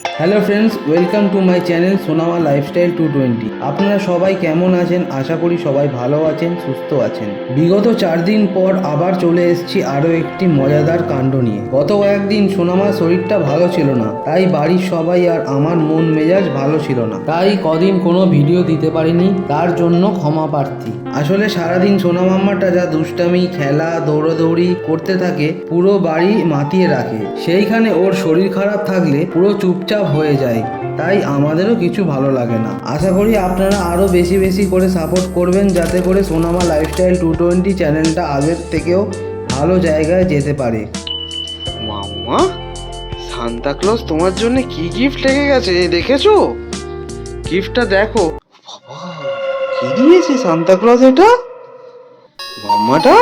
Hello friends welcome to my channel Sonama lifestyle two twenty আপনারা সবাই কেমন আছেন? আশা করি সবাই ভালো আছেন, সুস্থ আছেন। বিগত চার দিন পর আবার চলে এসেছি আরও একটি মজাদার কাণ্ড নিয়ে। গত কয়েকদিন সোনামার শরীরটা ভালো ছিল না, তাই বাড়ির সবাই আর আমার মন মেজাজ ভালো ছিল না। তাই কদিন কোনো ভিডিও দিতে পারিনি, তার জন্য ক্ষমা প্রার্থী। আসলে সারাদিন সোনা মাম্মাটা যা দুষ্টামি, খেলা, দৌড়াদৌড়ি করতে থাকে, পুরো বাড়ি মাতিয়ে রাখে। সেইখানে ওর শরীর খারাপ থাকলে পুরো চুপচাপ হয়ে যায়। তাই আমাদেরও কিছু ভালো লাগে না। আশা করি আপনারা আরও বেশি বেশি করে সাপোর্ট করবেন যাতে করে সোনামা লাইফস্টাইল টু টোয়েন্টি চ্যানেলটা আগের থেকেও ভালো জায়গায় যেতে পারে। মাম্মা সান্তা তোমার জন্য কি গিফট লেগে গেছে দেখেছ? গিফটটা দেখো। বাবা, কি দিয়েছে সান্তা এটা? মাম্মাটা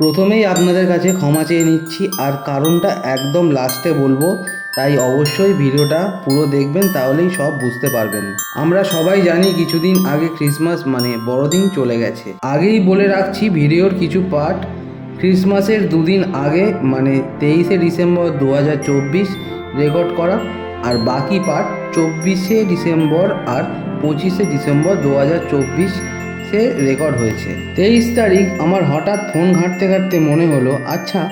প্রথমেই আপনাদের কাছে ক্ষমা চেয়ে নিচ্ছি আর কারণটা একদম লাস্টে বলব, তাই অবশ্যই ভিডিওটা পুরো দেখবেন, তাহলেই সব বুঝতে পারবেন। আমরা সবাই জানি কিছুদিন আগে ক্রিসমাস মানে বড়দিন চলে গেছে। আগেই বলে রাখছি ভিডিওর কিছু পার্ট ক্রিসমাসের দুদিন আগে মানে তেইশে ডিসেম্বর দু হাজার চব্বিশ রেকর্ড করা আর বাকি পার্ট চব্বিশে ডিসেম্বর আর পঁচিশে ডিসেম্বর দু হাজার চব্বিশ সে রেকর্ড হয়েছে। তেইশ তারিখ আমার হঠাৎ ফোন ঘাঁটতে ঘাঁটতে মনে হলো আচ্ছা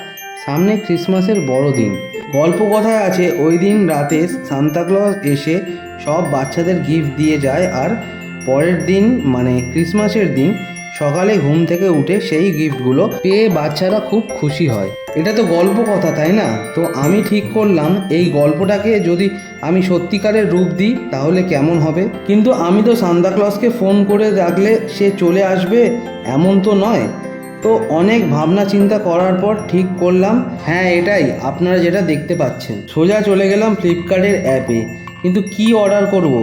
সামনে ক্রিসমাসের বড় দিন। গল্প কথায় আছে, ওই দিন রাতে সান্তাক্লজ এসে সব বাচ্চাদের গিফট দিয়ে যায় আর পরের দিন মানে ক্রিসমাসের দিন, সকালে ঘুম থেকে উঠে সেই গিফটগুলো পেয়ে বাচ্চারা খুব খুশি হয়। এটা তো গল্প কথা, তাই না? তো আমি ঠিক করলাম, এই গল্পটাকে যদি আমি সত্যিকারের রূপ দিই, তাহলে কেমন হবে? কিন্তু আমি তো সান্তাক্লজকে ফোন করে ডাকলে সে চলে আসবে, এমন তো নয়। তো অনেক ভাবনা চিন্তা করার পর ঠিক করলাম হ্যাঁ এটাই, আপনারা যেটা দেখতে পাচ্ছেন। সোজা চলে গেলাম ফ্লিপকার্টের অ্যাপে। কিন্তু কি অর্ডার করব?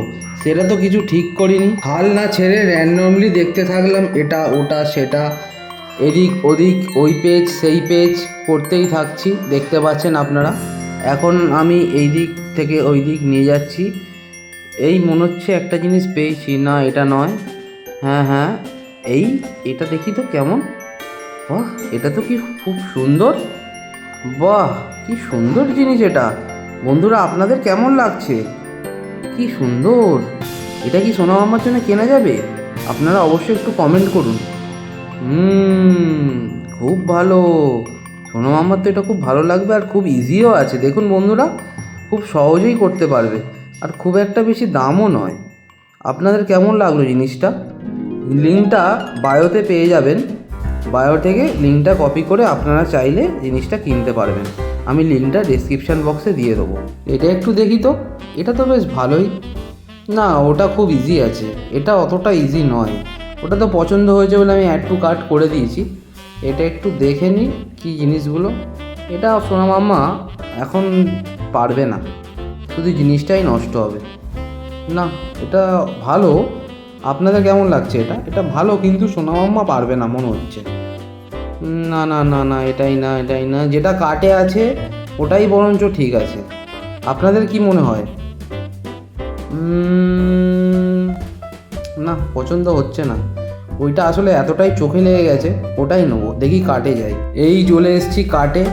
সেটা তো কিছু ঠিক করিনি। হাল না ছেড়ে র্যান্ডমলি দেখতে থাকলাম, এটা, ওটা, সেটা। এদিক ওদিক ওই পেজ সেই পেজ করতেই থাকছি, দেখতে পাচ্ছেন আপনারা। এখন আমি এই দিক থেকে ওই দিক নিয়ে যাচ্ছি। এই মনে হচ্ছে একটা জিনিস পেয়েছি। না, এটা নয়। হ্যাঁ হ্যাঁ এই, এটা দেখি তো কেমন। বাহ, এটা তো কি খুব সুন্দর। বাহ, কি সুন্দর জিনিস এটা। বন্ধুরা, আপনাদের কেমন লাগছে? কি সুন্দর। এটা কি সোনা মামার জন্য কেনা যাবে? আপনারা অবশ্যই একটু কমেন্ট করুন। হুম, খুব ভালো। সোনা মামার তো এটা খুব ভালো লাগবে আর খুব ইজিও আছে। দেখুন বন্ধুরা, খুব সহজেই করতে পারবে। আর খুব একটা বেশি দামও নয়। আপনাদের কেমন লাগল জিনিসটা? লিঙ্কটা বায়োতে পেয়ে যাবেন। বায়ো থেকে লিঙ্কটা কপি করে আপনারা চাইলে জিনিসটা কিনতে পারবেন। আমি লিঙ্কটা ডেসক্রিপশান বক্সে দিয়ে দেবো। এটা একটু দেখি তো। এটা তো বেশ ভালোই। না, ওটা খুব ইজি আছে। এটা অতটা ইজি নয়। ওটা তো পছন্দ হয়েছে বলে আমি অ্যাড টু কার্ট করে দিয়েছি। এটা একটু দেখে নিই কী জিনিসগুলো। এটা সোনা মাম্মা এখন পারবে না। শুধু জিনিসটাই নষ্ট হবে। না, এটা ভালো। আপনাদের কেমন লাগছে এটা? এটা ভালো, কিন্তু সোনা মাম্মা পারবে না, মনে হচ্ছে। না না না না, এটাই না এটাই না, যেটা কাটে আছে, ওটাই বরঞ্চ ঠিক আছে। আপনাদের কি মনে হয়? না, পছন্দ হচ্ছে না। ওইটা আসলে এতটাই চোখে লেগে গেছে, ওটাই নেব, দেখি কাটে যাই এই চলে এসছি কাটে।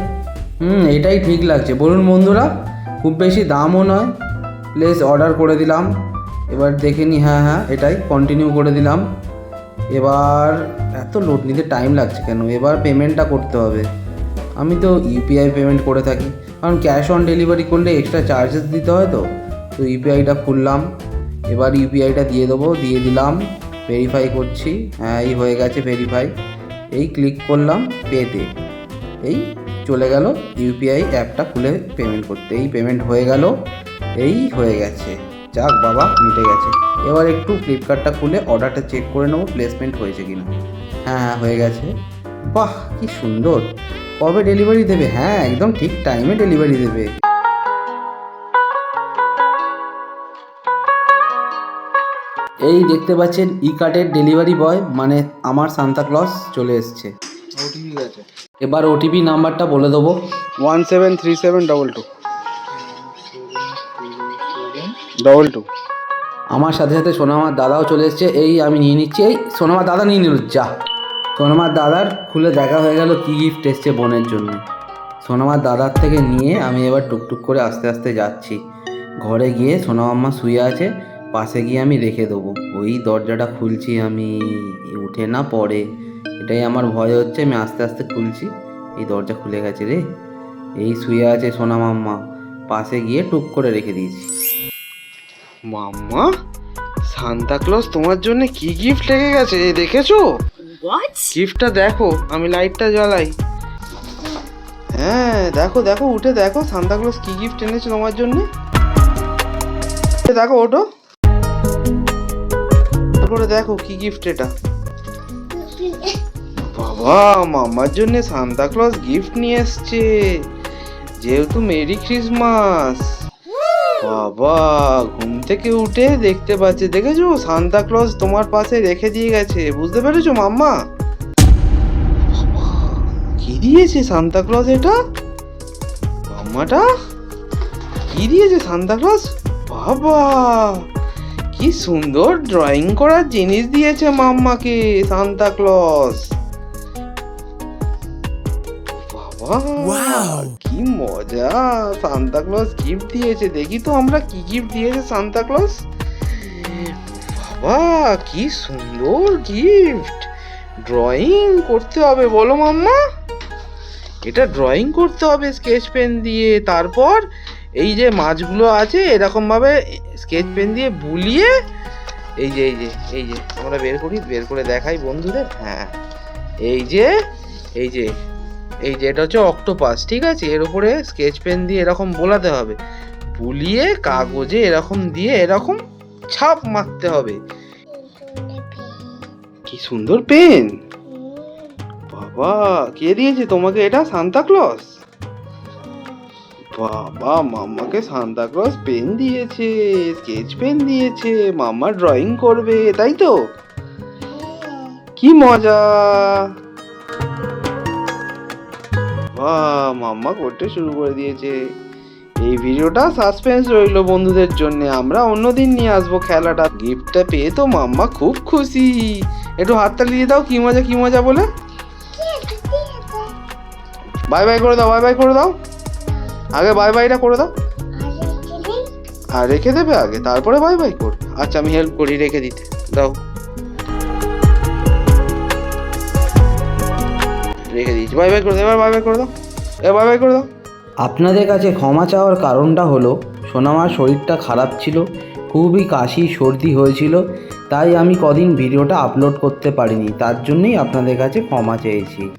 হুম, এটাই ঠিক লাগছে। বলুন বন্ধুরা, খুব বেশি দামও নয়। প্লেস অর্ডার করে দিলাম। এবার দেখে নি হ্যাঁ হ্যাঁ এটাই কন্টিনিউ করে দিলাম। এবার এত লোড নিতে টাইম লাগছে কেন? এবার পেমেন্টটা করতে হবে। আমি তো ইউপিআই পেমেন্ট করে থাকি। কারণ ক্যাশ অন ডেলিভারি করলে এক্সট্রা চার্জেস দিতে হয় তো। তো ইউপিআইটা খুললাম। এবার ইউপিআইটা দিয়ে দেবো, দিয়ে দিলাম ভেরিফাই করছি হ্যাঁ এই হয়ে গেছে ভেরিফাই এই ক্লিক করলাম, পেতে। এই চলে গেল ইউপিআই অ্যাপটা খুলে পেমেন্ট করতে। এই পেমেন্ট হয়ে গেল, এই হয়ে গেছে। যাক বাবা, মিটে গেছে। এবার একটু ফ্লিপকার্টটা খুলে অর্ডারটা চেক করে নেব প্লেসমেন্ট হয়েছে কিনা। হ্যাঁ হ্যাঁ হয়ে গেছে। বাহ, কি সুন্দর। কবে ডেলিভারি দেবে? হ্যাঁ একদম ঠিক টাইমে ডেলিভারি দেবে। এই দেখতে পাচ্ছেন ই কার্ডের ডেলিভারি বয় মানে আমার সান্তাক্লজ চলে এসছে। ঠিক আছে? এবার ওটিপি নাম্বারটা বলে দেবো। One seven three seven double two. Double two. আমার সাথে সাথে সোনামার দাদাও চলে এসছে। এই আমি নিয়ে নিচ্ছি। এই সোনামার দাদা নিয়ে নিল যা। সোনামার দাদার খুলে দেখা হয়ে গেল কী গিফট এসছে বোনের জন্য। সোনামার দাদার থেকে নিয়ে আমি এবার টুকটুক করে আস্তে আস্তে যাচ্ছি। ঘরে গিয়ে সোনামাম্মা শুয়ে আছে। পাশে গিয়ে আমি রেখে দেবো। ওই দরজাটা খুলছি আমি উঠে না পড়ে। এটাই আমার ভয় হচ্ছে আমি আস্তে আস্তে খুলছি। এই দরজা খুলে গেছে রে। এই শুয়ে আছে সোনামাম্মা পাশে গিয়ে টুক করে রেখে দিয়েছি। মাম্মা সান্তা ক্লজ তোমার জন্য কি গিফট লেগে গেছে দেখেছ? গিফটটা দেখো আমি লাইটটা জ্বালাই। হ্যাঁ দেখো দেখো উঠে দেখো সান্তা ক্লজ কি গিফট এনেছে তোমার জন্য? দেখো ওটো তারপরে দেখো কি গিফট এটা। বাবা, মামার জন্য সান্তা ক্লজ গিফট নিয়ে এসছে। যেহেতু মেরি ক্রিসমাস বাবা, ঘুম থেকে উঠে দেখতে পাচ্ছে। দেখেছ? সান্তা ক্লজ তোমার পাশে রেখে দিয়ে গেছে। বুঝতে পেরেছ, মাম্মা? কি দিয়েছে সান্তা ক্লজ এটা? মাম্মাটা? কি দিয়েছে সান্তা ক্লজ বাবা! কি সুন্দর ড্রয়িং করার জিনিস দিয়েছে মাম্মাকে সান্তা বাবা কি মজা। সান্তা ক্লজ গিফট দিয়েছে। দেখি তো আমরা কি গিফট দিয়েছে সান্তা ক্লজ বাবা কি সুন্দর গিফট ড্রয়িং করতে হবে বলো মাম্মা। এটা ড্রয়িং করতে হবে স্কেচ পেন দিয়ে। তারপর এই যে মাছগুলো আছে এরকম ভাবে স্কেচ পেন দিয়ে বুলিয়ে এই যে এই যে এই যে, আমরা বের করি, বের করে দেখাই বন্ধুদের। হ্যাঁ এই যে এই যে এই যে, এটা হচ্ছে অক্টোপাস ঠিক আছে? এর উপরে স্কেচ পেন দিয়ে এরকম বোলাতে হবে। বুলিয়ে কাগজে এরকম দিয়ে এরকম ছাপ মারতে হবে। কি সুন্দর পেন বাবা, কে দিয়েছে? তোমাকে এটা? সান্তা ক্লজ বাবা মাম্মাকে সান্তা ক্লজ পেন দিয়েছে স্কেচ পেন দিয়েছে মাম্মা ড্রয়িং করবে তাই তো? কি মজা! বাহ মাম্মা করতে শুরু করে দিয়েছে। এই ভিডিওটা সাসপেন্স রইল বন্ধুদের জন্য। আমরা অন্যদিন নিয়ে আসব খেলাটা। গিফটটা পেয়ে তো মাম্মা খুব খুশি। একটু হাততালি দিয়ে দাও কি মজা কি মজা বলে? বাই বাই করে দাও বাই বাই করে দাও। আগে বাই বাইটা করে দাও। আর রেখে দেবে আগে, তারপরে বাই বাই করবে। আচ্ছা আমি হেল্প করি, রেখে দিতে। দাও। রেখে দিয়েছি। বাই বাই করে দাও, এবার বাই বাই করে দাও। এবার বাই বাই করে দাও। আপনাদের কাছে ক্ষমা চাওয়ার কারণটা হলো, সোনামার শরীরটা খারাপ ছিল, খুবই কাশি, সর্দি হয়েছিল, তাই আমি কদিন ভিডিওটা আপলোড করতে পারিনি, তার জন্যই আপনাদের কাছে ক্ষমা চেয়েছি।